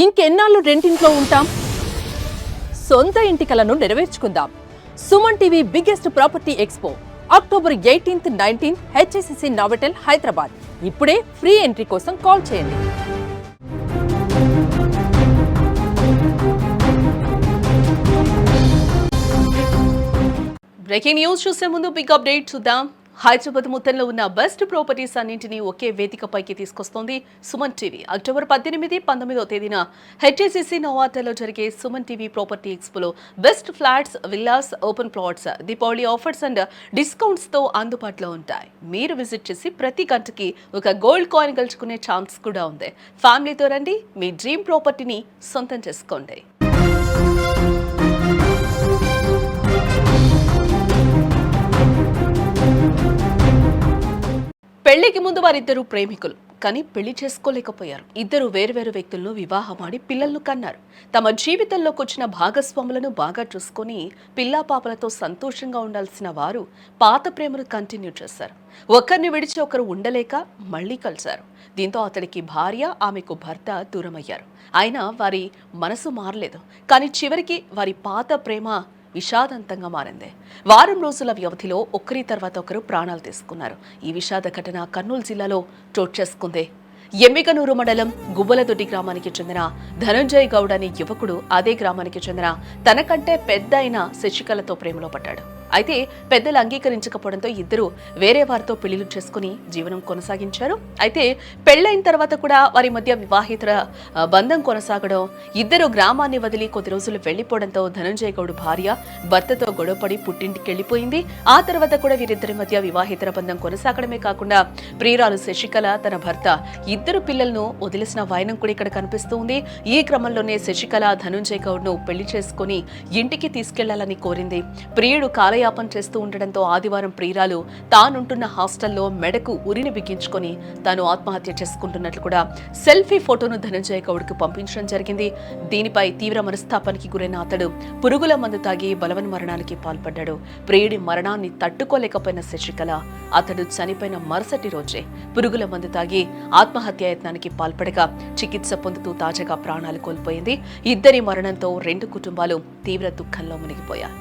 ఇంకెన్నాళ్ళు రెంటింట్లో ఉంటాం? సొంత ఇంటి కలను నెరవేర్చుకుందాం. Suman TV biggest property expo. October eighteenth nineteenth HSCC Novotel Hyderabad. ఇప్పుడే ఫ్రీ ఎంట్రీ కోసం కాల్ చేయండి. బ్రేకింగ్ న్యూస్ చూసే ముందు బిగ్ అప్డేట్ చూద్దాం. హైదరాబాద్ మొత్తంలో ఉన్న బెస్ట్ ప్రాపర్టీస్ అన్నింటినీ ఒకే వేదికపైకి తీసుకొస్తోంది సుమన్ టీవీ. అక్టోబర్ పద్దెనిమిది పంతొమ్మిదో తేదీన హెచ్ఏసిసి నోవాటలో జరిగే Suman TV property ఎక్స్పోలో best flats villas open plots Deepavali offers and డిస్కౌంట్స్తో అందుబాటులో ఉంటాయి. మీరు విజిట్ చేసి ప్రతి గంటకి ఒక గోల్డ్ కాయిన్ గెలుచుకునే ఛాన్స్ కూడా ఉంది. ఫ్యామిలీతో రండి మీ డ్రీమ్ ప్రాపర్టీని సొంతం చేసుకోండి. పెళ్ళికి ముందు వారిద్దరూ ప్రేమికులు. కానీ పెళ్ళి చేసుకోలేకపోయారు. ఇద్దరు వేరువేరు వ్యక్తులను వివాహమాడి పిల్లలను కన్నారు. తమ జీవితంలోకి వచ్చిన భాగస్వాములను బాగా చూసుకొని పిల్లా పాపలతో సంతోషంగా ఉండాల్సిన వారు పాత ప్రేమను కంటిన్యూ చేశారు. ఒకరిని విడిచి ఒకరు ఉండలేక మళ్ళీ కలిశారు. దీంతో అతడికి భార్య ఆమెకు భర్త దూరమయ్యారు. అయినా వారి మనసు మారలేదు. కానీ చివరికి వారి పాత ప్రేమ విషాదంతంగా మారింది. వారం రోజుల వ్యవధిలో ఒకరి తర్వాత ఒకరు ప్రాణాలు తీసుకున్నారు. ఈ విషాద ఘటన కర్నూలు జిల్లాలో చోటు చేసుకుంది. ఎమ్మిగనూరు మండలం గుబ్బలదొడ్డి గ్రామానికి చెందిన ధనంజయ్ గౌడ్ అనే యువకుడు అదే గ్రామానికి చెందిన తనకంటే పెద్ద అయిన శశికళతో ప్రేమలో పడ్డాడు. అయితే పెద్దలు అంగీకరించకపోవడంతో ఇద్దరు వేరే వారితో పెళ్ళిలు చేసుకుని జీవనం కొనసాగించారు. అయితే పెళ్ళైన తర్వాత కూడా వారి మధ్య వివాహితర బంధం కొనసాగడం ఇద్దరు గ్రామాన్ని వదిలి కొద్ది రోజులు వెళ్ళిపోవడంతో ధనంజయ గౌడ్ భార్య భర్తతో గొడవపడి పుట్టింటికి వెళ్ళిపోయింది ఆ తర్వాత కూడా వీరిద్దరి మధ్య వివాహితర బంధం కొనసాగడమే కాకుండా ప్రియురాలు శశికళ తన భర్త ఇద్దరు పిల్లలను వదిలేసిన వాయనం కూడా ఇక్కడ కనిపిస్తూ ఉంది. ఈ క్రమంలోనే శశికళ ధనుంజయ్ గౌడ్ను పెళ్ళి చేసుకుని ఇంటికి తీసుకెళ్ళాలని కోరింది. ప్రియుడు కాలయాపన చేస్తూ ఉండడంతో ఆదివారం ప్రియురాలు తానుంటున్న హాస్టల్లో మెడకు ఉరిని బిగించుకొని తాను ఆత్మహత్య చేసుకుంటున్నట్లు కూడా సెల్ఫీ ఫోటోను ధనంజయ గౌడ్కు పంపించడం జరిగింది. దీనిపై తీవ్ర మనస్తాపానికి గురైన అతడు పురుగుల మందు తాగి బలవన్ మరణానికి పాల్పడ్డాడు. ప్రియుడి మరణాన్ని తట్టుకోలేకపోయిన శశికళ అతడు చనిపోయిన మరుసటి రోజే పురుగుల మందు తాగి ఆత్మహత్యాయత్నానికి పాల్పడగా చికిత్స పొందుతూ తాజాగా ప్రాణాలు కోల్పోయింది. ఇద్దరి మరణంతో రెండు కుటుంబాలు తీవ్ర దుఃఖంలో మునిగిపోయాయి.